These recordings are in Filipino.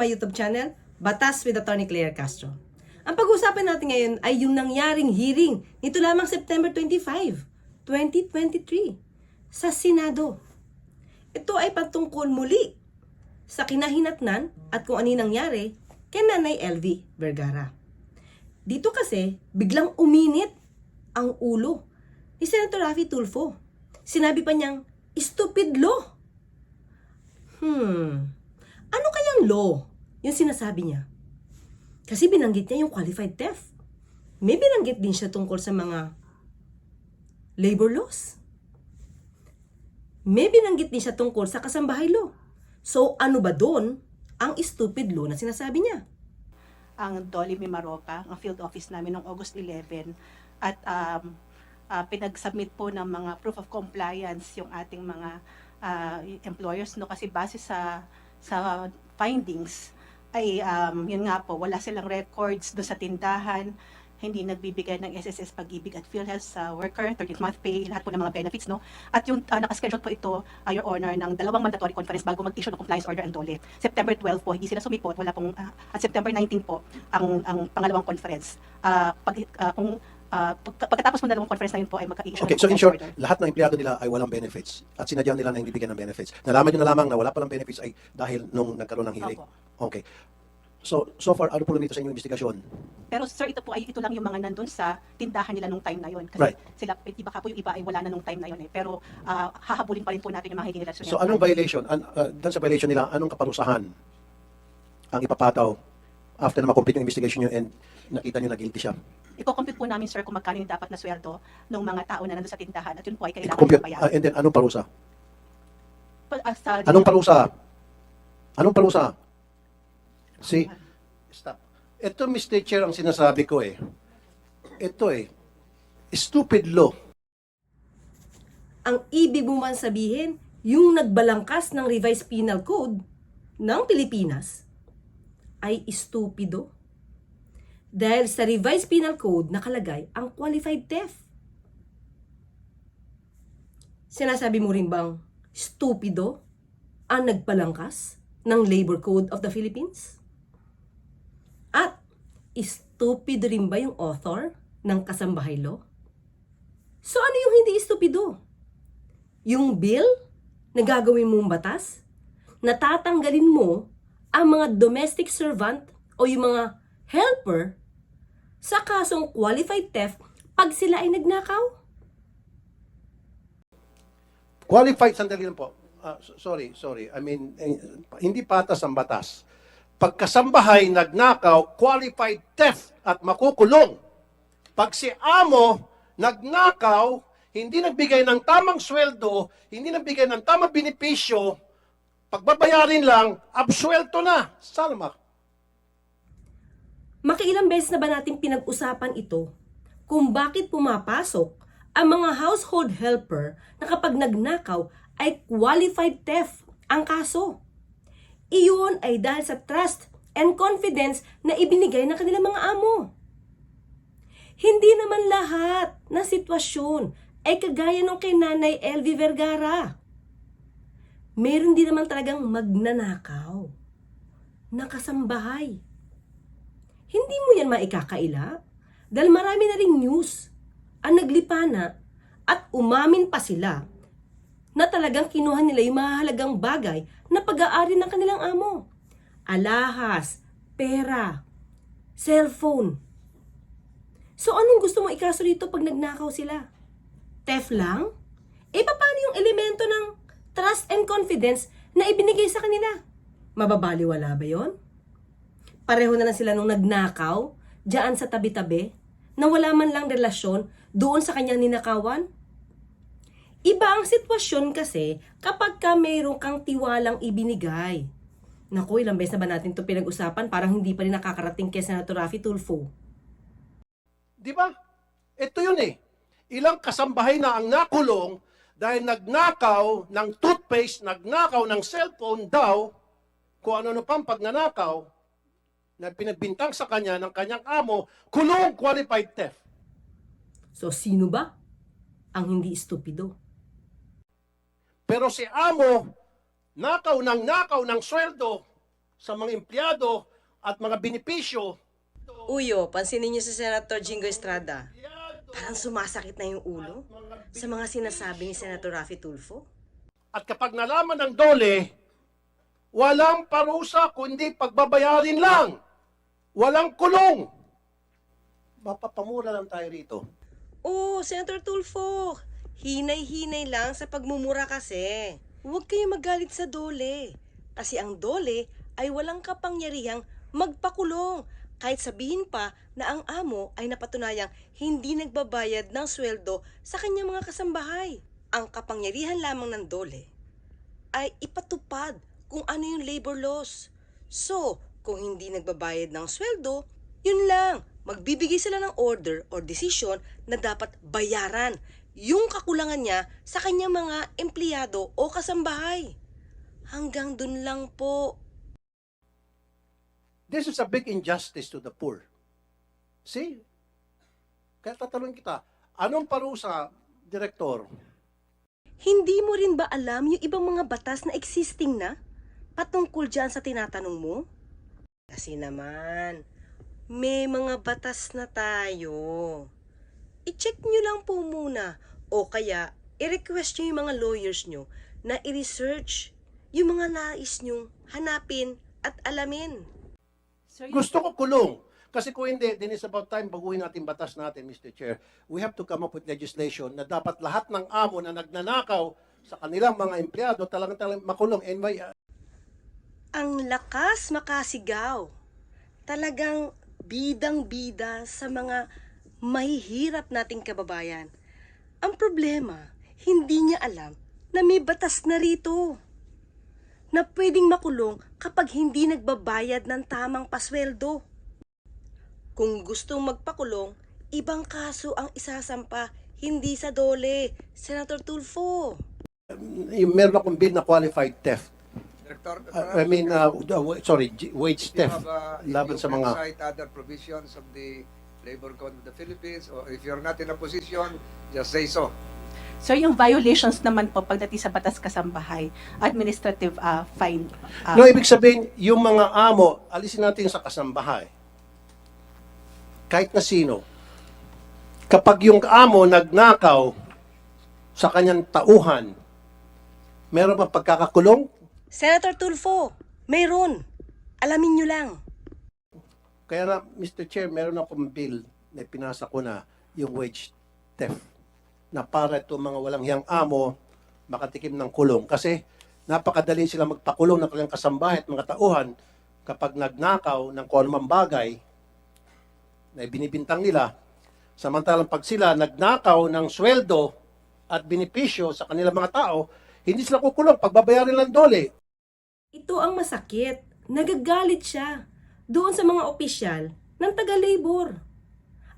my YouTube channel, Batas with Attorney Claire Castro. Ang pag-uusapan natin ngayon ay yung nangyaring hearing nito lamang September 25, 2023 sa Senado. Ito ay patungkol muli sa kinahinatnan at kung ano nangyari kay Nanay LV Vergara. Dito kasi, biglang uminit ang ulo ni Senator Raffy Tulfo. Sinabi pa niyang, stupid law. Hmm, ano kayang law yung sinasabi niya? Kasi binanggit niya yung qualified theft. May binanggit din siya tungkol sa mga labor laws. May binanggit din siya tungkol sa kasambahay law. So, ano ba doon ang stupid law na sinasabi niya? ang Dolly Mimaropa, ang field office namin noong August 11 at um, ah, pinag-submit po ng mga proof of compliance yung ating mga ah, employers no kasi base sa sa findings ay um, yun nga po wala silang records do sa tindahan hindi nagbibigay ng SSS Pag-ibig at PhilHealth sa worker, 13th month pay, lahat po ng mga benefits, no? At yung uh, nakaschedule po ito, uh, Your Honor, ng dalawang mandatory conference bago mag-issue ng compliance order and dole. September 12 po, hindi sila sumipot, wala pong, ah, at September 19 po, ang ang pangalawang conference. Ah, pag, ah, kung ah, pagka- pagkatapos ng dalawang conference na yun po ay magka-issue Okay, ng so in short, order. lahat ng empleyado nila ay walang benefits at sinadyang nila na hindi bigyan ng benefits. Nalaman nyo na lamang na wala palang benefits ay dahil nung nagkaroon ng. Opo. Okay. So, so far, ano po dito sa inyong investigasyon? Pero sir, ito po ay ito lang yung mga nandun sa tindahan nila nung time na yun. Kasi Right. sila, eh, baka po yung iba ay wala na nung time na yun eh. Pero ah, hahabulin pa rin po natin yung mga hindi nila So, anong violation? An, uh, dun sa violation nila, anong kaparusahan ang ipapataw after na ma-complete yung investigation nyo and nakita nyo na guilty siya? Iko-compute po namin sir kung magkano yung dapat na sweldo ng mga tao na nandun sa tindahan at yun po ay kailangan I-compute. bayaran. Uh, and then, anong parusa? Pa- ah, sa- Anong parusa? Anong parusa? See? Stop. Ito, Mr. Chair, ang sinasabi ko eh. Ito eh. Stupid law. Ang ibig mo man sabihin, yung nagbalangkas ng revised penal code ng Pilipinas ay estupido. Dahil sa revised penal code nakalagay ang qualified theft. Sinasabi mo rin bang stupido ang nagbalangkas ng Labor Code of the Philippines? At stupido rin ba yung author ng kasambahay law? So ano yung hindi stupido? Yung bill na gagawin mong batas, natatanggalin mo ang mga domestic servant o yung mga helper sa kasong qualified theft pag sila ay nagnakaw? Qualified, sandali lang po. So- sorry, sorry. I mean, eh, hindi patas ang batas. Pagkasambahay, nagnakaw, qualified theft at makukulong. Pag si amo, nagnakaw, hindi nagbigay ng tamang sweldo, hindi nagbigay ng tamang benepisyo, pagbabayarin lang, absuelto na. Salma. Makiilang beses na ba natin pinag-usapan ito kung bakit pumapasok ang mga household helper na kapag nagnakaw ay qualified theft ang kaso? Iyon ay dahil sa trust and confidence na ibinigay ng kanilang mga amo. Hindi naman lahat na sitwasyon ay kagaya nung kay Nanay LV Vergara. Meron din naman talagang magnanakaw. Nakasambahay. Hindi mo yan maikakaila dahil marami na ring news ang naglipana at umamin pa sila na talagang kinuha nila yung mahalagang bagay na pag-aari ng kanilang amo. Alahas, pera, cellphone. So anong gusto mo ikaso dito pag nagnakaw sila? Theft lang? Eh paano yung elemento ng trust and confidence na ibinigay sa kanila? Mababaliwala ba yon? Pareho na lang sila nung nagnakaw, diyan sa tabi-tabi, na wala man lang relasyon doon sa kanyang ninakawan? Iba ang sitwasyon kasi kapag ka mayroon kang tiwalang ibinigay. Naku, ilang beses na ba natin ito pinag-usapan parang hindi pa rin nakakarating kay Senator Raffy Tulfo. Di ba? Ito yun eh. Ilang kasambahay na ang nakulong dahil nagnakaw ng toothpaste, nagnakaw ng cellphone daw, kung ano-ano pang pagnanakaw, na pinagbintang sa kanya ng kanyang amo, kulong qualified theft. So, sino ba ang hindi estupido? Pero si amo, nakaw ng nakaw ng sweldo, sa mga empleyado at mga benepisyo. Uyo, pansinin niyo si Senator Jingo Estrada. Parang sumasakit na yung ulo sa mga sinasabi ni Senator Rafi Tulfo. At kapag nalaman ng dole, walang parusa kundi pagbabayarin lang. Walang kulong. Mapapamura lang tayo rito. Oh, Senator Tulfo, hinay-hinay lang sa pagmumura kasi. Huwag kayo magalit sa dole. Kasi ang dole ay walang kapangyarihang magpakulong. Kahit sabihin pa na ang amo ay napatunayang hindi nagbabayad ng sweldo sa kanyang mga kasambahay. Ang kapangyarihan lamang ng dole ay ipatupad kung ano yung labor laws. So, kung hindi nagbabayad ng sweldo, yun lang. Magbibigay sila ng order or decision na dapat bayaran yung kakulangan niya sa kanyang mga empleyado o kasambahay. Hanggang dun lang po. This is a big injustice to the poor. See? Kaya tatanungin kita, anong parusa, Direktor? Hindi mo rin ba alam yung ibang mga batas na existing na? Patungkol dyan sa tinatanong mo? Kasi naman, may mga batas na tayo. I-check nyo lang po muna. O kaya, i-request nyo yung mga lawyers nyo na i-research yung mga nais nyong hanapin at alamin. Sir, Gusto ko kulong. Kasi kung hindi, then it's about time baguhin natin batas natin, Mr. Chair. We have to come up with legislation na dapat lahat ng amo na nagnanakaw sa kanilang mga empleyado talagang talagang makulong. And may, uh, Ang lakas makasigaw. Talagang bidang-bida sa mga mahihirap nating kababayan. Ang problema, hindi niya alam na may batas na rito na pwedeng makulong kapag hindi nagbabayad ng tamang pasweldo. Kung gustong magpakulong, ibang kaso ang isasampa, hindi sa dole. Senator Tulfo. meron akong bill na qualified theft. Director, Uh, I mean, uh, uh, sorry, wage theft. uh, Laban you sa mga... cite other provisions of the Labor Code of the Philippines, or if you're not in a position, just say so. Sir, yung violations naman po pagdating sa batas kasambahay, administrative uh, fine. uh, No, ibig sabihin, yung mga amo, alisin natin sa kasambahay. Kahit na sino. Kapag yung amo nagnakaw sa kanyang tauhan, meron bang pagkakakulong? Senator Tulfo, mayroon. Alamin nyo lang. Kaya na, Mr. Chair, meron akong bill na pinasa ko na yung wage theft na para itong mga walang hiyang amo makatikim ng kulong. Kasi napakadali sila magpakulong ng kanilang kasambahay at mga tauhan kapag nagnakaw ng kung anumang bagay na binibintang nila. Samantalang pag sila nagnakaw ng sweldo at benepisyo sa kanilang mga tao, hindi sila kukulong, pagbabayarin lang dole. Ito ang masakit. Nagagalit siya doon sa mga opisyal ng taga-labor.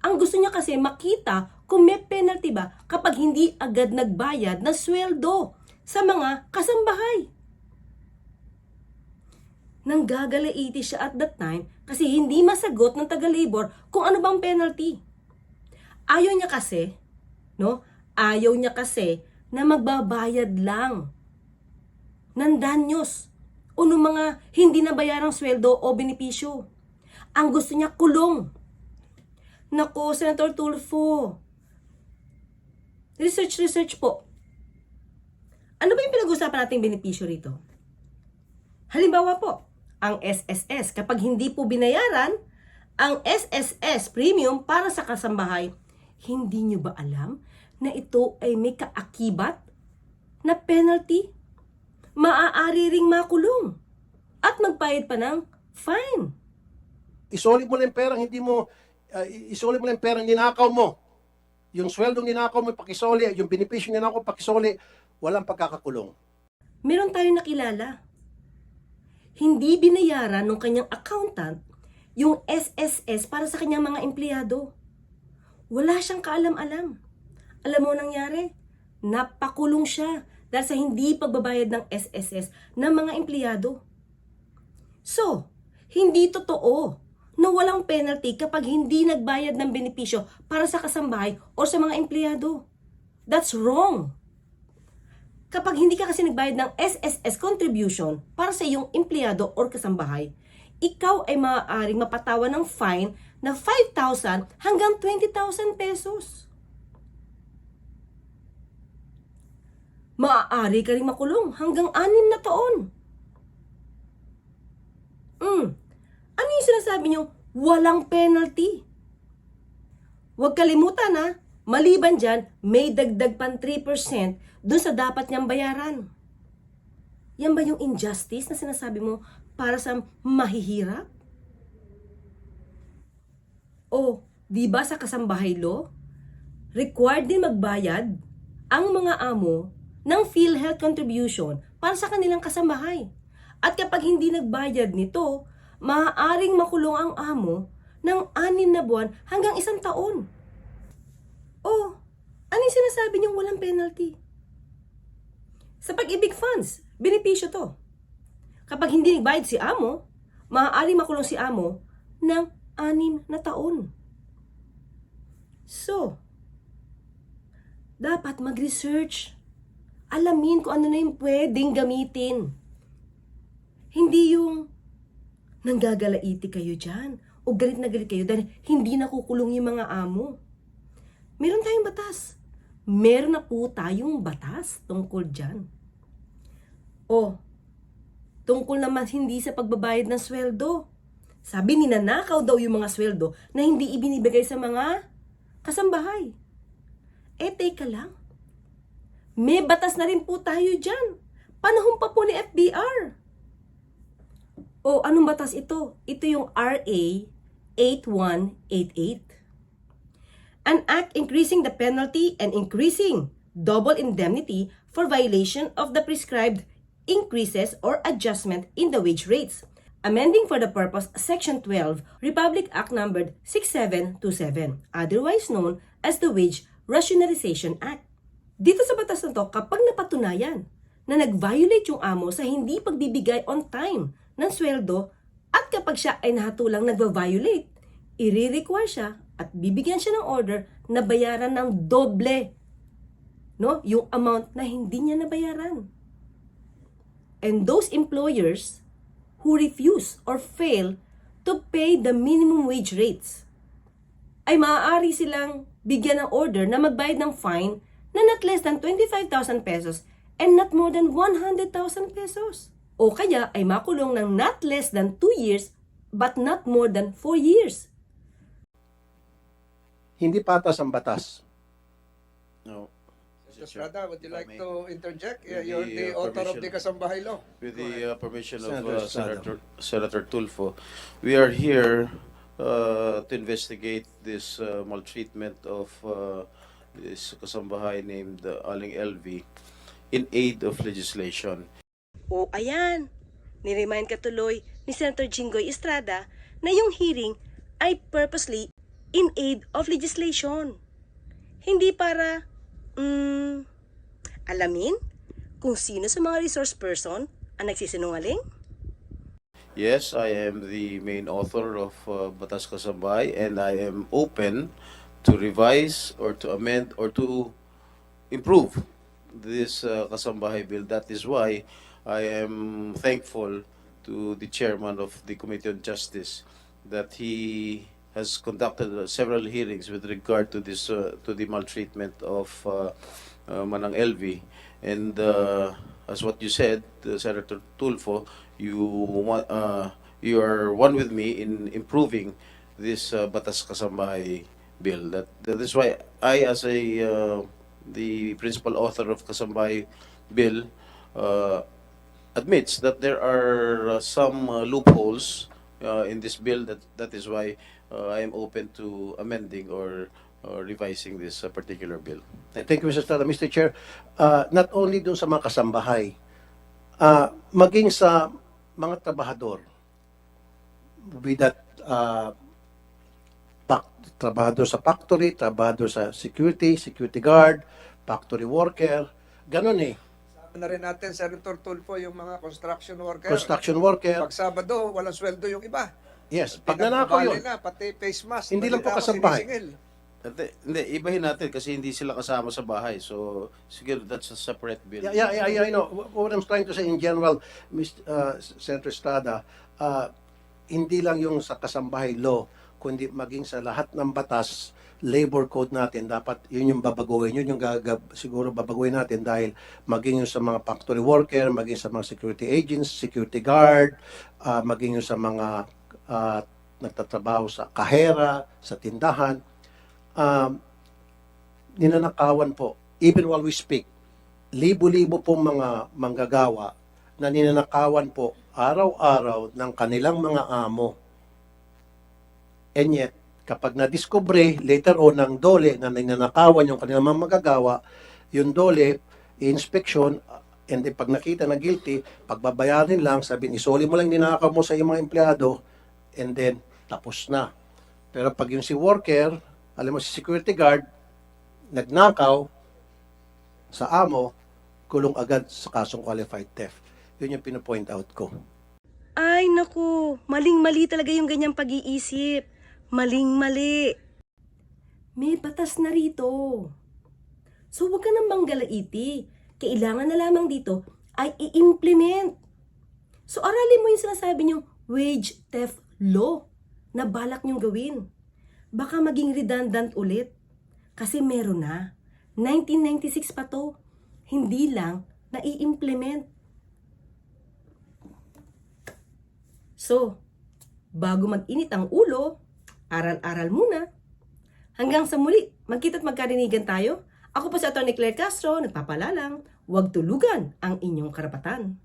Ang gusto niya kasi makita kung may penalty ba kapag hindi agad nagbayad ng sweldo sa mga kasambahay. Nanggagalaiti siya at that time kasi hindi masagot ng taga-labor kung ano bang penalty. Ayaw niya kasi, no? Ayaw niya kasi na magbabayad lang ng danyos o ng mga hindi nabayarang sweldo o benepisyo. Ang gusto niya kulong. Nako, Senator Tulfo. Research, research po. Ano ba yung pinag-usapan nating benepisyo rito? Halimbawa po, ang SSS. Kapag hindi po binayaran, ang SSS premium para sa kasambahay, hindi nyo ba alam na ito ay may kaakibat na penalty? Maaari ring makulong at magbayad pa ng fine. Isoli mo lang yung perang hindi mo, uh, isoli mo lang yung perang ninakaw mo. Yung sweldong ninakaw mo, pakisoli. Yung benepisyo ninakaw, pakisoli. Walang pagkakakulong. Meron tayong nakilala. Hindi binayaran ng kanyang accountant yung SSS para sa kanyang mga empleyado. Wala siyang kaalam-alam. Alam mo nangyari? Napakulong siya dahil sa hindi pagbabayad ng SSS ng mga empleyado. So, hindi totoo na walang penalty kapag hindi nagbayad ng benepisyo para sa kasambahay o sa mga empleyado. That's wrong. Kapag hindi ka kasi nagbayad ng SSS contribution para sa iyong empleyado or kasambahay, ikaw ay maaaring mapatawan ng fine na 5,000 hanggang 20,000 pesos. Maaari ka rin makulong hanggang anim na taon. Mm. Ano yung sinasabi nyo? Walang penalty. Huwag kalimutan ha, maliban dyan, may dagdag pan 3% dun sa dapat niyang bayaran. Yan ba yung injustice na sinasabi mo para sa mahihirap? O, di ba sa kasambahay law, required din magbayad ang mga amo ng PhilHealth contribution para sa kanilang kasambahay. At kapag hindi nagbayad nito, maaaring makulong ang amo ng anim na buwan hanggang isang taon. Oh, ano yung sinasabi niyong walang penalty? Sa pag-ibig funds, benepisyo to. Kapag hindi nagbayad si amo, maaari makulong si amo ng anim na taon. So, dapat mag-research. Alamin kung ano na yung pwedeng gamitin. Hindi yung nanggagalaiti kayo dyan o galit na galit kayo dahil hindi nakukulong yung mga amo. Meron tayong batas. Meron na po tayong batas tungkol dyan. O, tungkol naman hindi sa pagbabayad ng sweldo. Sabi ni nanakaw daw yung mga sweldo na hindi ibinibigay sa mga kasambahay. Eh, teka lang. May batas na rin po tayo dyan. Panahon pa po ni FBR. O, anong batas ito? Ito yung RA 8188. An act increasing the penalty and increasing double indemnity for violation of the prescribed increases or adjustment in the wage rates. Amending for the purpose Section 12, Republic Act numbered 6727, otherwise known as the Wage Rationalization Act. Dito sa batas na to, kapag napatunayan na nag-violate yung amo sa hindi pagbibigay on time ng sweldo at kapag siya ay nahatulang nagva-violate, i-require siya at bibigyan siya ng order na bayaran ng doble no, yung amount na hindi niya nabayaran. And those employers who refuse or fail to pay the minimum wage rates ay maaari silang bigyan ng order na magbayad ng fine na not less than 25,000 pesos and not more than 100,000 pesos. O kaya ay makulong ng not less than 2 years but not more than 4 years. Hindi patas ang batas. No. Mr. Estrada, would you like may. to interject? With You're the, the uh, author of the Kasambahay Law. With the uh, permission of Senator uh. Senator, Senator Tulfo, we are here uh, to investigate this uh, maltreatment of uh, this kasambahay named uh, Aling LV in aid of legislation. O ayan, niremind ka tuloy ni Senator Jinggoy Estrada na yung hearing ay purposely in aid of legislation. Hindi para, mm, alamin kung sino sa mga resource person ang nagsisinungaling? Yes, I am the main author of uh, Batas Kasambay and I am open to revise or to amend or to improve this uh, Kasambahay bill. That is why I am thankful to the chairman of the Committee on Justice that he has conducted uh, several hearings with regard to this uh, to the maltreatment of uh, uh, Manang LV and uh, as what you said uh, Senator Tulfo you want uh, you are one with me in improving this uh, Batas Kasambahay bill that that is why I as a uh, the principal author of Kasambahay bill uh, admits that there are uh, some uh, loopholes uh, in this bill. That that is why uh, I am open to amending or uh, revising this uh, particular bill. Thank you, Mr. Estrada. Mr. Chair, uh, not only dun sa mga kasambahay, uh, maging sa mga trabahador, be that uh, trabahador sa factory, trabahador sa security, security guard, factory worker, ganun eh. Sama na rin natin, Senator Tulfo, yung mga construction worker. Construction worker, Pag Sabado, walang sweldo yung iba. yes. Pag nanakaw yun, na, pati face mask. Hindi lang po kasambahay. Hindi, hindi, ibahin natin kasi hindi sila kasama sa bahay. So, siguro that's a separate bill. Yeah, yeah, yeah, I know. What I'm trying to say in general, Mr. Uh, Senator Estrada, uh, hindi lang yung sa kasambahay law, kundi maging sa lahat ng batas, labor code natin, dapat yun yung babaguhin. Yun yung gagab, siguro babaguhin natin dahil maging yung sa mga factory worker, maging sa mga security agents, security guard, uh, maging yung sa mga uh, nagtatrabaho sa kahera, sa tindahan, um, ninanakawan po, even while we speak, libo-libo pong mga manggagawa na ninanakawan po araw-araw ng kanilang mga amo. And yet, kapag nadiskubre later on ng dole na ninanakawan yung kanilang mga magagawa, yung dole, inspection, and then pag nakita na guilty, pagbabayarin lang, sabihin, isoli mo lang ninakaw mo sa iyong mga empleyado, and then, tapos na. Pero pag yung si worker, alam mo si security guard, nagnakaw sa amo, kulong agad sa kasong qualified theft. Yun yung pinopoint out ko. Ay, naku. Maling-mali talaga yung ganyang pag-iisip. Maling-mali. May batas na rito. So, huwag ka nang manggalaiti. Kailangan na lamang dito ay i-implement. So, aralin mo yung sinasabi niyong wage theft law na balak niyong gawin. Baka maging redundant ulit. Kasi meron na. 1996 pa to. Hindi lang na i-implement. So, bago mag-init ang ulo, aral-aral muna. Hanggang sa muli, magkita't magkarinigan tayo. Ako po si Atty. Claire Castro, nagpapalalang, huwag tulugan ang inyong karapatan.